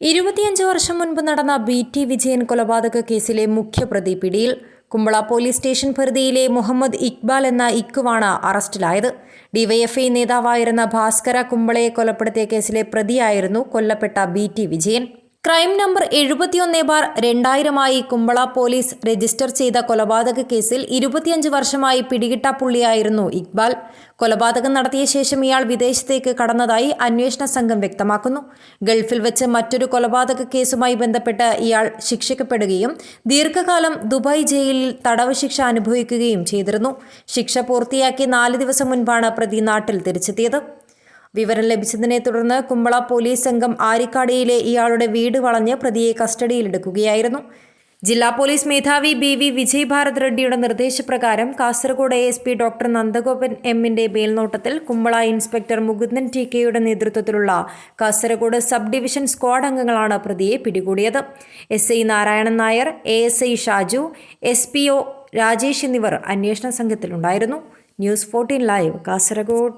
ഇരുപത്തിയഞ്ച് വർഷം മുൻപ് നടന്ന ബി ടി വിജയൻ കൊലപാതക കേസിലെ മുഖ്യപ്രതി പിടിയിൽ കുമ്പള പോലീസ് സ്റ്റേഷൻ പരിധിയിലെ മുഹമ്മദ് ഇക്ബാൽ എന്ന ഇക്കുവാണ് അറസ്റ്റിലായത്. ഡിവൈഎഫ്ഐ നേതാവായിരുന്ന ഭാസ്കര കുമ്പളയെ കൊലപ്പെടുത്തിയ കേസിലെ പ്രതിയായിരുന്നു കൊല്ലപ്പെട്ട B T Vijayan. Crime number എഴുപത്തിയൊന്ന് ബാർ രണ്ടായിരമായി കുമ്പള പോലീസ് രജിസ്റ്റർ ചെയ്ത കൊലപാതക കേസിൽ ഇരുപത്തിയഞ്ച് വർഷമായി പിടികിട്ട പുള്ളിയായിരുന്നു ഇക്ബാൽ. കൊലപാതകം നടത്തിയ ശേഷം ഇയാൾ വിദേശത്തേക്ക് കടന്നതായി അന്വേഷണ സംഘം വ്യക്തമാക്കുന്നു. ഗൾഫിൽ വെച്ച് മറ്റൊരു കൊലപാതക കേസുമായി ബന്ധപ്പെട്ട് ഇയാൾ ശിക്ഷിക്കപ്പെടുകയും ദീർഘകാലം ദുബായ് ജയിലിൽ തടവ് ശിക്ഷ അനുഭവിക്കുകയും ചെയ്തിരുന്നു. ശിക്ഷ പൂർത്തിയാക്കി നാല് ദിവസം മുൻപാണ് പ്രതി നാട്ടിൽ തിരിച്ചെത്തിയത്. വിവരം ലഭിച്ചതിനെ തുടർന്ന് കുമ്പള പോലീസ് സംഘം ആരിക്കാടിയിലെ ഇയാളുടെ വീട് വളഞ്ഞ് പ്രതിയെ കസ്റ്റഡിയിലെടുക്കുകയായിരുന്നു. ജില്ലാ പോലീസ് മേധാവി ബി വി വിജയ് ഭാരത് റെഡ്ഡിയുടെ നിർദ്ദേശപ്രകാരം Kasaragod A S P doctor Nandagopan എമ്മിന്റെ മേൽനോട്ടത്തിൽ കുമ്പള ഇൻസ്പെക്ടർ മുകുന്ദൻ ടി കെയുടെ നേതൃത്വത്തിലുള്ള കാസർഗോഡ് സബ് ഡിവിഷൻ സ്ക്വാഡ് അംഗങ്ങളാണ് പ്രതിയെ പിടികൂടിയത്. S I Narayanan Nair A S I Shaju S P O Rajesh എന്നിവർ അന്വേഷണ സംഘത്തിലുണ്ടായിരുന്നു. News fourteen live Kasaragod.